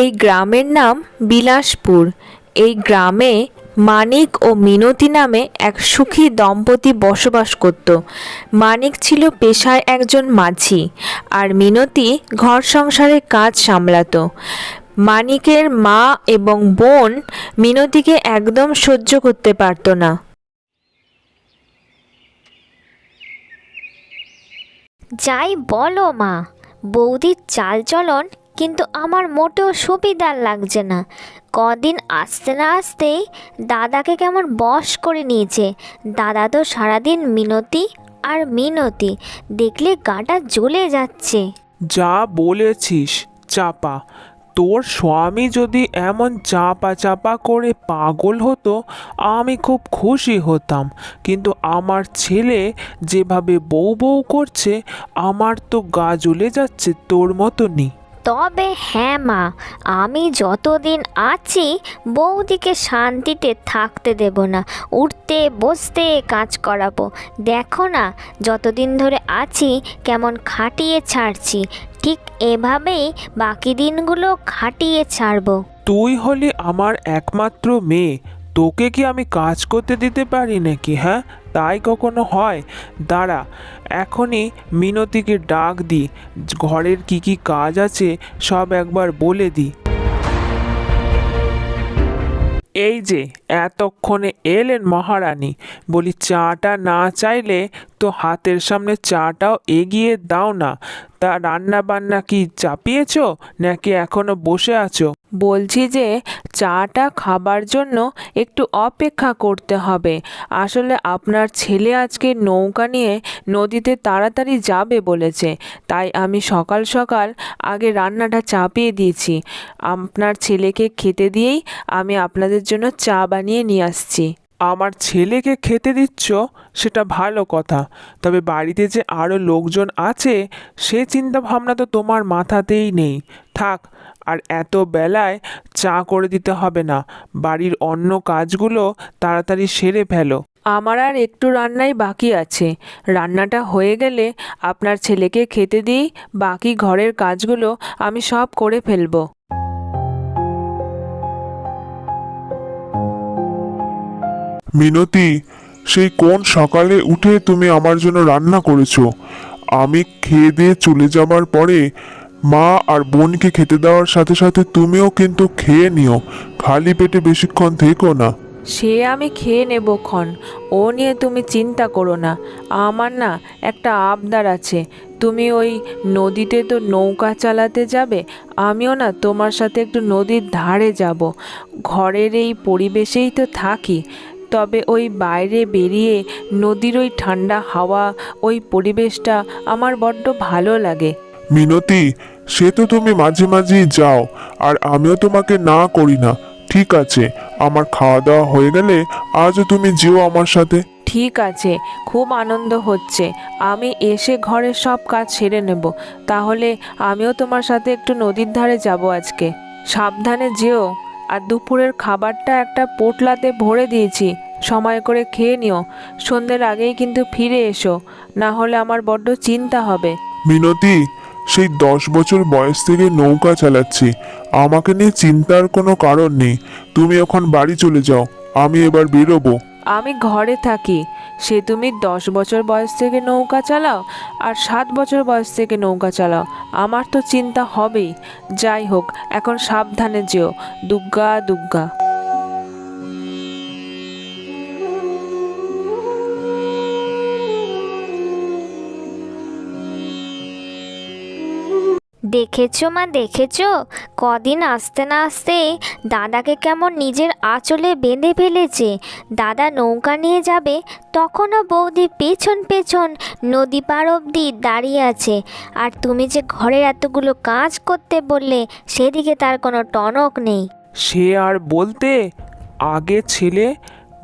এই গ্রামের নাম বিলাসপুর। এই গ্রামে মানিক ও মিনতি নামে এক সুখী দম্পতি বসবাস করত। মানিক ছিল পেশায় একজন মাঝি আর মিনতি ঘর সংসারের কাজ সামলাতো। মানিকের মা এবং বোন মিনতিকে একদম সহ্য করতে পারতো না। যাই বলো মা, বৌদির চালচলন কিন্তু আমার মোটেও সুবিধার লাগছে না। কদিন আসতে না আসতেই দাদাকে কেমন বশ করে নিয়েছে। দাদা তো সারাদিন মিনতি আর মিনতি, দেখলে গাটা জ্বলে যাচ্ছে। যা বলেছিস, চাপা। তোর স্বামী যদি এমন চাপা চাপা করে পাগল হতো, আমি খুব খুশি হতাম। কিন্তু আমার ছেলে যেভাবে বউ বউ করছে, আমার তো গা জ্বলে যাচ্ছে তোর মতনই। তবে হ্যাঁ মা, আমি যতদিন আছি বৌদিকে শান্তিতে থাকতে দেব না। উঠতে, বসতে কাজ করাবো। দেখো না, যতদিন ধরে আছি কেমন খাটিয়ে ছাড়ছি, ঠিক এভাবেই বাকি দিনগুলো খাটিয়ে ছাড়বো। তুই হলে আমার একমাত্র মেয়ে তোকে কি আমি কাজ করতে দিতে পারি নাকি হ্যাঁ? তাই কখনো হয়? দাঁড়া, এখনই মিনতিকে ডাক দি, ঘরের কি কি কাজ আছে সব একবার বলে দি। এই যে, এতক্ষণে এলেন মহারানী, বলি চাটা না চাইলে তো হাতের সামনে চাটাও এগিয়ে দাও না। তা রান্না বান্না কি চাপিয়েছো নাকি এখনও বসে আছো? বলছি যে, চাটা খাবার জন্য একটু অপেক্ষা করতে হবে। আসলে আপনার ছেলে আজকে নৌকা নিয়ে নদীতে তাড়াতাড়ি যাবে বলেছে। তাই আমি সকাল সকাল আগে রান্নাটা চাপিয়ে দিয়েছি। আপনার ছেলেকে খেতে দিয়েই আমি আপনাদের জন্য চা বানিয়ে নিয়ে আসছি। আমার ছেলেকে খেতে দিচ্ছ? সেটা ভালো কথা। তবে বাড়িতে যে আরও লোকজন আছে, সে চিন্তা ভাবনা তো তোমার মাথাতেই নেই। থাক, আর এত বেলায় চা করে দিতে হবে না। বাড়ির অন্য কাজগুলো তাড়াতাড়ি সেরে ফেলো। আমার আর একটু রান্নাই বাকি আছে। রান্নাটা হয়ে গেলে আপনার ছেলেকে খেতে দিই, বাকি ঘরের কাজগুলো আমি সব করে ফেলব। মিনতি, সেই কোন সকালে উঠে তুমি আমার জন্য রান্না করেছ? আমি খেয়ে দিয়ে চলে যাবার পরে মা আর বোনকে খেতে দেওয়ার সাথে সাথে তুমিও কিন্তু খেয়ে নিও। খালি পেটে বেশিক্ষণ থেকো না। সে আমি খেয়ে নেব ক্ষণ। ও নিয়ে তুমি চিন্তা করো না। আমার না একটা আবদার আছে। তুমি ওই নদীতে তো নৌকা চালাতে যাবে, আমিও না তোমার সাথে একটু নদীর ধারে যাব। ঘরের এই পরিবেশেই তো থাকি। তবে ওই বাইরে বেরিয়ে নদীর ওই ঠান্ডা হাওয়া ওই পরিবেশটা আমার বড্ড ভালো লাগে। মিনতি সে তো তুমি মাঝে মাঝেই যাও আর আমিও তোমাকে না করি না। ঠিক আছে আমার খাওয়া দাওয়া হয়ে গেলে আজও তুমি যেও আমার সাথে। ঠিক আছে খুব আনন্দ হচ্ছে। আমি এসে ঘরের সব কাজ সেরে নেব। তাহলে আমিও তোমার সাথে একটু নদীর ধারে যাব আজকে। সাবধানে যেও। আর দুপুরের খাবারটা একটা পোটলাতে ভরে দিয়েছি। সময় করে খেয়ে নিও। সন্ধ্যের আগেই কিন্তু ফিরে এসো। না হলে আমার বড্ড চিন্তা হবে। মিনতি সেই দশ বছর বয়স থেকে নৌকা চালাচ্ছি। আমাকে নিয়ে চিন্তার কোনো কারণ নেই। তুমি এখন বাড়ি চলে যাও। আমি এবার বেরোবো। আমি ঘরে থাকি। সে তুমি দশ বছর বয়স থেকে নৌকা চালাও আর সাত বছর বয়স থেকে নৌকা চালাও। আমার তো চিন্তা হবেই। যাই হোক, এখন সাবধানে যেও। দুগ্গা দুগ্গা। দেখেছ মা, দেখেছ? কদিন আসতে না আসতে দাদাকে কেমন নিজের আঁচলে বেঁধে ফেলেছে। দাদা নৌকা নিয়ে যাবে, তখনও বৌদি পেছন পেছন নদী পার অবধি দাঁড়িয়ে আছে। আর তুমি যে ঘরের এতগুলো কাজ করতে বললে, সেদিকে তার কোনো টনক নেই। সে আর বলতে, আগে ছেলে,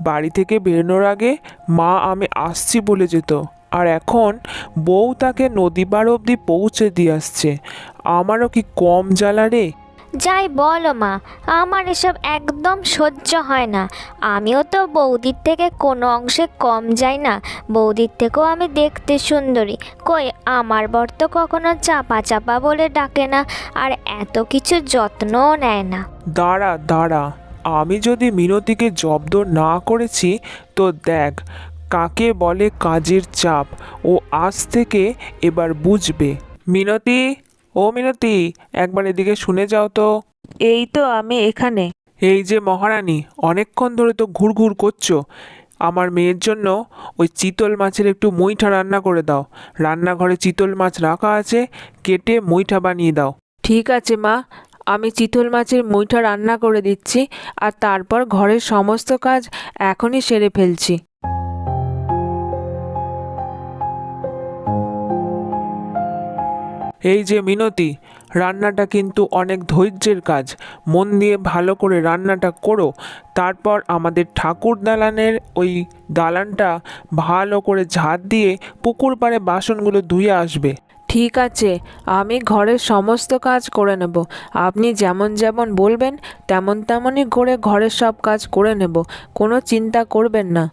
বাড়ি থেকে বেরোনোর আগে মা আমি আসছি বলে যেত। আর এখন বউ তাকে নদী পার অবধি পৌঁছে দিয়ে আসছে। আমারও কি কম জ্বালা রে? যাই বলো মা আমার এসব একদম সহ্য হয় না। আমিও তো বৌদির থেকে কোনো অংশে কম যাই না। বৌদির থেকেও আমি দেখতে সুন্দরী। কই আমার বর তো কখনো চাপা চাপা বলে ডাকে না আর এত কিছু যত্নও নেয় না। দাঁড়া দাঁড়া। আমি যদি মিনতিকে জব্দ না করেছি তো দেখ কাকে বলে কাজের চাপ ও আজ থেকে এবার বুঝবে। মিনতি? ও মিনতি একবার এদিকে শুনে যাও তো। এই তো আমি এখানে। এই যে মহারানী অনেকক্ষণ ধরে তো ঘুরঘুর করছ। আমার মেয়ের জন্য ওই চিতল মাছের একটু মুইঠা রান্না করে দাও। রান্নাঘরে চিতল মাছ রাখা আছে কেটে মুইঠা বানিয়ে দাও। ঠিক আছে মা আমি চিতল মাছের মুইটা রান্না করে দিচ্ছি আর তারপর ঘরের সমস্ত কাজ এখনই সেরে ফেলছি। এই যে মিনতি, রান্নাটা কিন্তু অনেক ধৈর্যের কাজ। মন দিয়ে ভালো করে রান্নাটা করো, তারপর আমাদের ঠাকুর দালানের ওই দালানটা ভালো করে ঝাঁট দিয়ে পুকুর পাড়ে বাসনগুলো ধুয়ে আসবে। ঠিক আছে, আমি ঘরের সমস্ত কাজ করে নেব। আপনি যেমন যেমন বলবেন, তেমন তেমনই করে ঘরের সব কাজ করে নেব। কোনো চিন্তা করবেন না।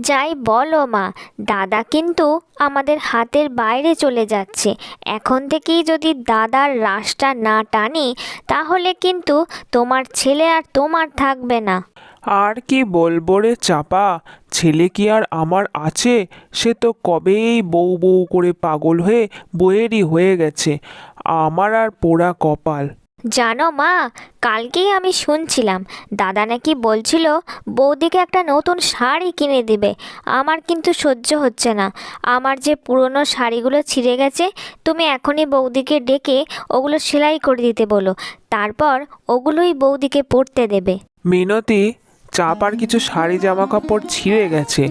যাই বলো মা, দাদা কিন্তু আমাদের হাতের বাইরে চলে যাচ্ছে। এখন থেকেই যদি দাদার রাশটা না টানি, তাহলে কিন্তু তোমার ছেলে আর তোমার থাকবে না। আর কি বলব রে চাপা, ছেলে কি আর আমার আছে? সে তো কবেই বউ বউ করে পাগল হয়ে বইয়েরই হয়ে গেছে। আমার আর পোড়া কপাল। জানো মা, কালকেই আমি শুনছিলাম, দাদা নাকি বলছিল বৌদিকে একটা নতুন শাড়ি কিনে দিবে, আমার কিন্তু সহ্য হচ্ছে না, আমার যে পুরনো শাড়িগুলো ছিঁড়ে গেছে, তুমি এখনই বৌদিকে ডেকে ওগুলো সেলাই করে দিতে বলো, তারপর ওগুলোই বৌদিকে পরতে দেবে। মিনতি চাপার কিছু শাড়ি জামা কাপড় ছিঁড়ে গেছে।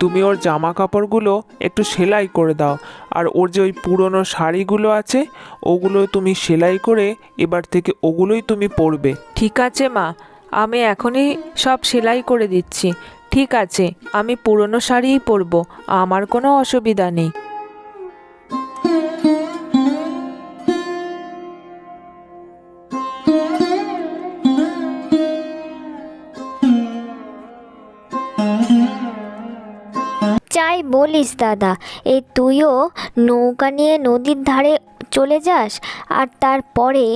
তুমি ওর জামা কাপড়গুলো একটু সেলাই করে দাও। আর ওর যে ওই পুরনো শাড়িগুলো আছে, ওগুলো তুমি সেলাই করে এবার থেকে ওগুলোই তুমি পরবে। ঠিক আছে, মা। আমি এখনই সব সেলাই করে দিচ্ছি। ঠিক আছে, আমি পুরনো শাড়িই পরবো। আমার কোনো অসুবিধা নেই। যাই বলিস, দাদা, এই তুইও নৌকা নিয়ে নদীর ধারে চলে যাস আর তারপরে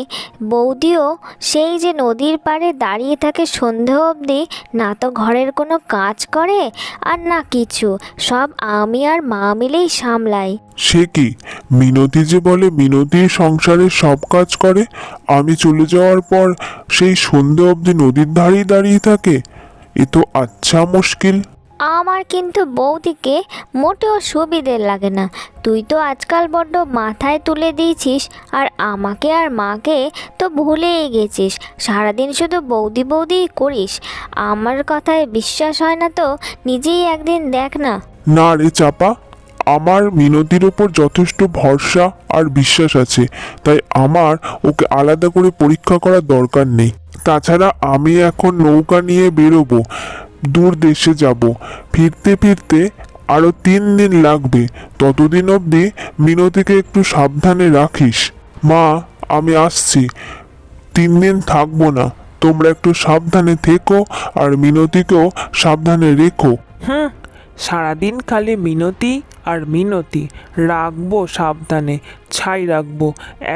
বৌদিও সেই যে নদীর পাড়ে দাঁড়িয়ে থাকে সন্ধে অবধি, না তো ঘরের কোনো কাজ করে আর না কিছু, সব আমি আর মা মিলেই সামলাই। সে কি? মিনতি যে বলে মিনতি সংসারের সব কাজ করে, আমি চলে যাওয়ার পর সেই সন্ধে অবধি নদীর ধারেই দাঁড়িয়ে থাকে? এ তো আচ্ছা মুশকিল। আমার কিন্তু বৌদিকে মোটেও সুবিধের লাগে না। তুই তো আজকাল বড্ড মাথায় তুলে দিয়েছিস আর আমাকে আর মাকে তো ভুলেই গেছিস। সারাদিন শুধু বৌদি বৌদিই করিস। আমার কথায় বিশ্বাস হয় না তো, নিজেই একদিন দেখ না। না রে চাপা, আমার মিনতির ওপর যথেষ্ট ভরসা আর বিশ্বাস আছে, তাই আমার ওকে আলাদা করে পরীক্ষা করার দরকার নেই। তাছাড়া আমি এখন নৌকা নিয়ে বেরোবো। দূর দেশে যাব। ফিরতে ফিরতে আরও তিন দিন লাগবে। ততদিন অবধি মিনতিকে একটু সাবধানে রাখিস। মা, আমি আসছি। তিন দিন থাকব না। তোমরা একটু সাবধানে থেকো আর মিনতিকেও সাবধানে রেখো। হুম, সারাদিন খালি মিনতি আর মিনতি রাখব সাবধানে ছাই রাখব।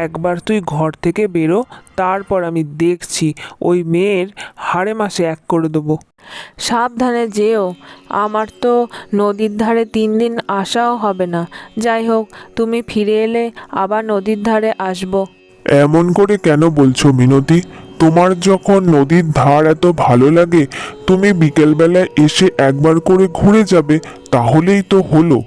একবার তুই ঘর থেকে বেরো তারপর আমি দেখছি ওই মেয়ের হাড়ে মাসে এক করে দেবো। সাবধানে যেও আমার তো নদীর ধারে তিন দিন আসাও হবে না। যাই হোক তুমি ফিরে এলে আবার নদীর ধারে আসব। এমন করে কেন বলছো মিনতি? তোমার যখন নদীর ধার এত ভালো লাগে তুমি বিকেলবেলায় এসে একবার করে ঘুরে যাবে তাহলেই তো হলো।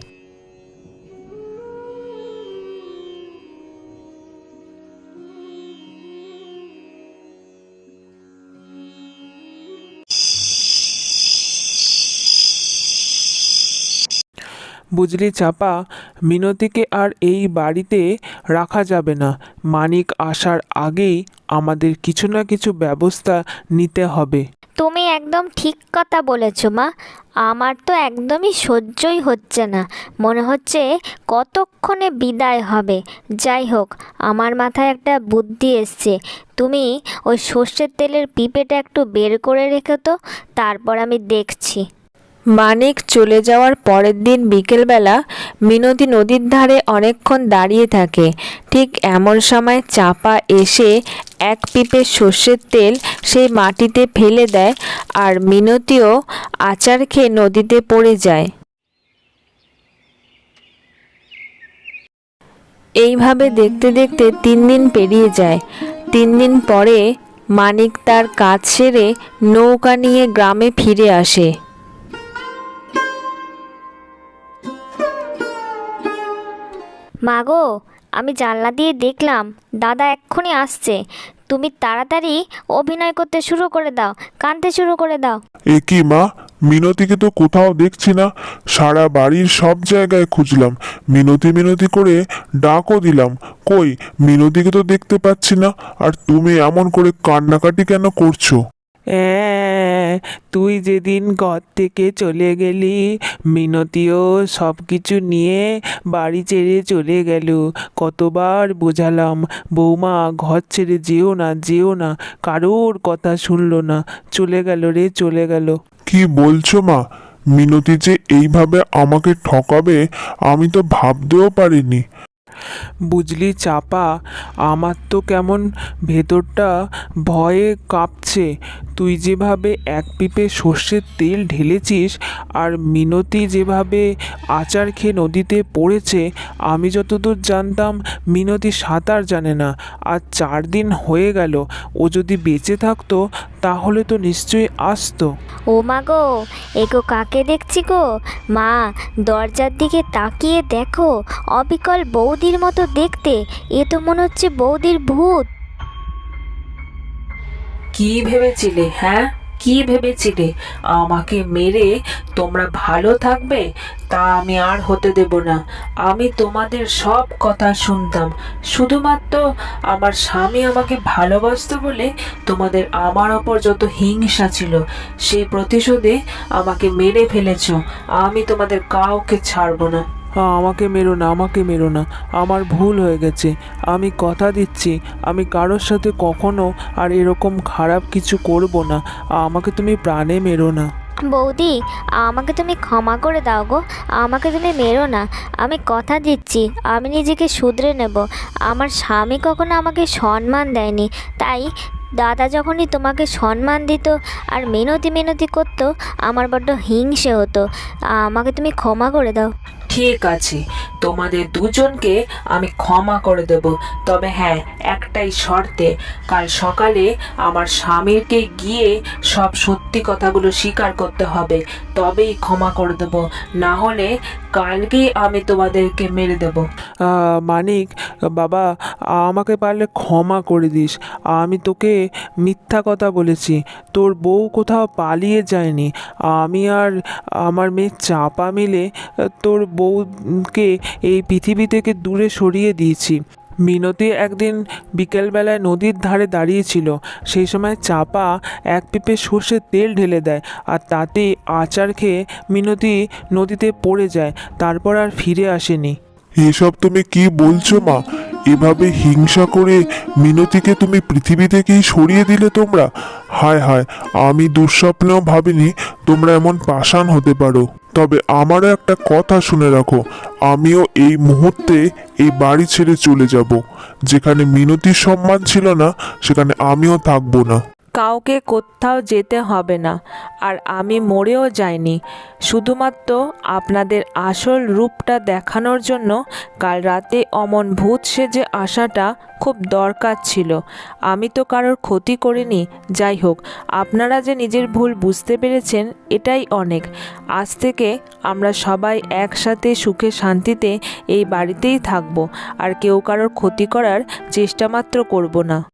বুঝলি চাপা, মিনতিকে আর এই বাড়িতে রাখা যাবে না। মানিক আসার আগেই আমাদের কিছু না কিছু ব্যবস্থা নিতে হবে। তুমি একদম ঠিক কথা বলেছ মা। আমার তো একদমই সহ্যই হচ্ছে না। মনে হচ্ছে কতক্ষণে বিদায় হবে। যাই হোক, আমার মাথায় একটা বুদ্ধি এসছে। তুমি ওই সর্ষের তেলের পিপেটা একটু বের করে রেখে তো, তারপর আমি দেখছি। মানিক চলে যাওয়ার পরের দিন বিকেলবেলা মিনতি নদীর ধারে অনেকক্ষণ দাঁড়িয়ে থাকে। ঠিক এমন সময় চাপা এসে এক পিপে সর্ষের তেল সেই মাটিতে ফেলে দেয় আর মিনতিও আচার খেয়ে নদীতে পড়ে যায়। এইভাবে দেখতে দেখতে তিন দিন পেরিয়ে যায়। তিন দিন পরে মানিক তার কাজ সেরে নৌকা নিয়ে গ্রামে ফিরে আসে। মাগো আমি জানলা দিয়ে দেখলাম দাদা এক্ষুনি আসছে। তুমি তাড়াতাড়ি অভিনয় করতে শুরু করে দাও কাঁদতে শুরু করে দাও। এ কি মা? মিনতিকে তো কোথাও দেখছি না। সারা বাড়ির সব জায়গায় খুঁজলাম। মিনতি মিনতি করে ডাকও দিলাম। কই, মিনতিকে তো দেখতে পাচ্ছি না। আর তুমি এমন করে কান্নাকাটি কেন করছ? তুই যেদিন ঘর থেকে চলে গেলি, মিনতিও সব কিছু নিয়ে বাড়ি ছেড়ে চলে গেল। কতবার বোঝালাম, বৌমা ঘর ছেড়ে যেও না যেও না, কারোর কথা শুনলো না। চলে গেল রে, চলে গেল। কি বলছো মা? মিনতি যে এইভাবে আমাকে ঠকাবে, আমি তো ভাবতেও পারিনি। বুঝলি চাপা, আমার তো কেমন ভেতরটা ভয়ে কাঁপছে। তুই যেভাবে এক পিপে সর্ষের তেল ঢেলেছিস আর মিনতি যেভাবে আচার খেয়ে নদীতে পড়েছে, আমি যতদূর জানতাম মিনতি সাঁতার জানে না। আর চার দিন হয়ে গেল, ও যদি বেঁচে থাকতো তাহলে তো নিশ্চয়ই আসতো। ও মা গো এগো কাকে দেখছি গো? মা দরজার দিকে তাকিয়ে দেখো অবিকল বৌদির মতো দেখতে এ তো মনে হচ্ছে বৌদির ভূত। কি ভেবেছিলে হ্যাঁ? কি ভেবেছিলে? আমাকে মেরে তোমরা ভালো থাকবে? তা আমি আর হতে দেব না। আমি তোমাদের সব কথা শুনতাম। শুধুমাত্র আমার স্বামী আমাকে ভালোবাসত বলে তোমাদের আমার ওপর যত হিংসা ছিল, সেই প্রতিশোধে আমাকে মেরে ফেলেছ। আমি তোমাদের কাউকে ছাড়বো না। আমাকে মেরো না, আমাকে মেরো না। আমার ভুল হয়ে গেছে। আমি কথা দিচ্ছি। আমি কারোর সাথে কখনো আর এরকম খারাপ কিছু করব না। আমাকে তুমি প্রাণে মেরো না। বৌদি, আমাকে তুমি ক্ষমা করে দাও গো। আমাকে তুমি মেরো না। আমি কথা দিচ্ছি। আমি নিজেকে শুধরে নেব। আমার স্বামী কখনো আমাকে সম্মান দেয়নি। তাই দাদা যখনই তোমাকে সম্মান দিত আর মিনতি মিনতি করতো, আমার বড্ড হিংসে হতো। আমাকে তুমি ক্ষমা করে দাও। ঠিক আছে। তোমাদের দুজনকে আমি ক্ষমা করে দেব। তবে হ্যাঁ একটাই শর্তে, কাল সকালে আমার স্বামীকে গিয়ে সব সত্যি কথাগুলো স্বীকার করতে হবে। তবেই ক্ষমা করে দেব। না হলে কালকেই আমি তোমাদেরকে মেরে দেব। মানিক, বাবা, আমাকে পারলে ক্ষমা করে দিস। আমি তোকে মিথ্যা কথা বলেছি। তোর বউ কোথাও পালিয়ে যায়নি। আমি আর আমার মেয়ে চাপা মিলে তোর বউকে এই পৃথিবী থেকে দূরে সরিয়ে দিয়েছি। মিনতি একদিন বিকেলবেলায় নদীর ধারে দাঁড়িয়েছিল। সেই সময় চাপা এক পিপে সর্ষের তেল ঢেলে দেয় আর তাতে আচার খেয়ে মিনতি নদীতে পড়ে যায়, তারপর আর ফিরে আসেনি। এসব তুমি কি বলছো মা? এভাবে হিংসা করে মিনতিকে তুমি পৃথিবী থেকেই সরিয়ে দিলে তোমরা? হায় হায়, আমি দুঃস্বপ্নেও ভাবিনি তোমরা এমন পাষাণ হতে পারো। তবে আমারও একটা কথা শুনে রাখো, আমিও এই মুহূর্তে এই বাড়ি ছেড়ে চলে যাব। যেখানে মিনতির সম্মান ছিল না, সেখানে আমিও থাকব না। কাউকে কোথাও যেতে হবে না, আর আমি মরেও যাইনি। শুধুমাত্র আপনাদের আসল রূপটা দেখানোর জন্য কাল রাতে অমন ভূত সেজে আসাটা খুব দরকার ছিল। আমি তো কারোর ক্ষতি করিনি। যাই হোক, আপনারা যে নিজের ভুল বুঝতে পেরেছেন, এটাই অনেক। আজ থেকে আমরা সবাই একসাথে সুখে শান্তিতে এই বাড়িতেই থাকব, আর কেউ কারোর ক্ষতি করার চেষ্টা মাত্র করব না।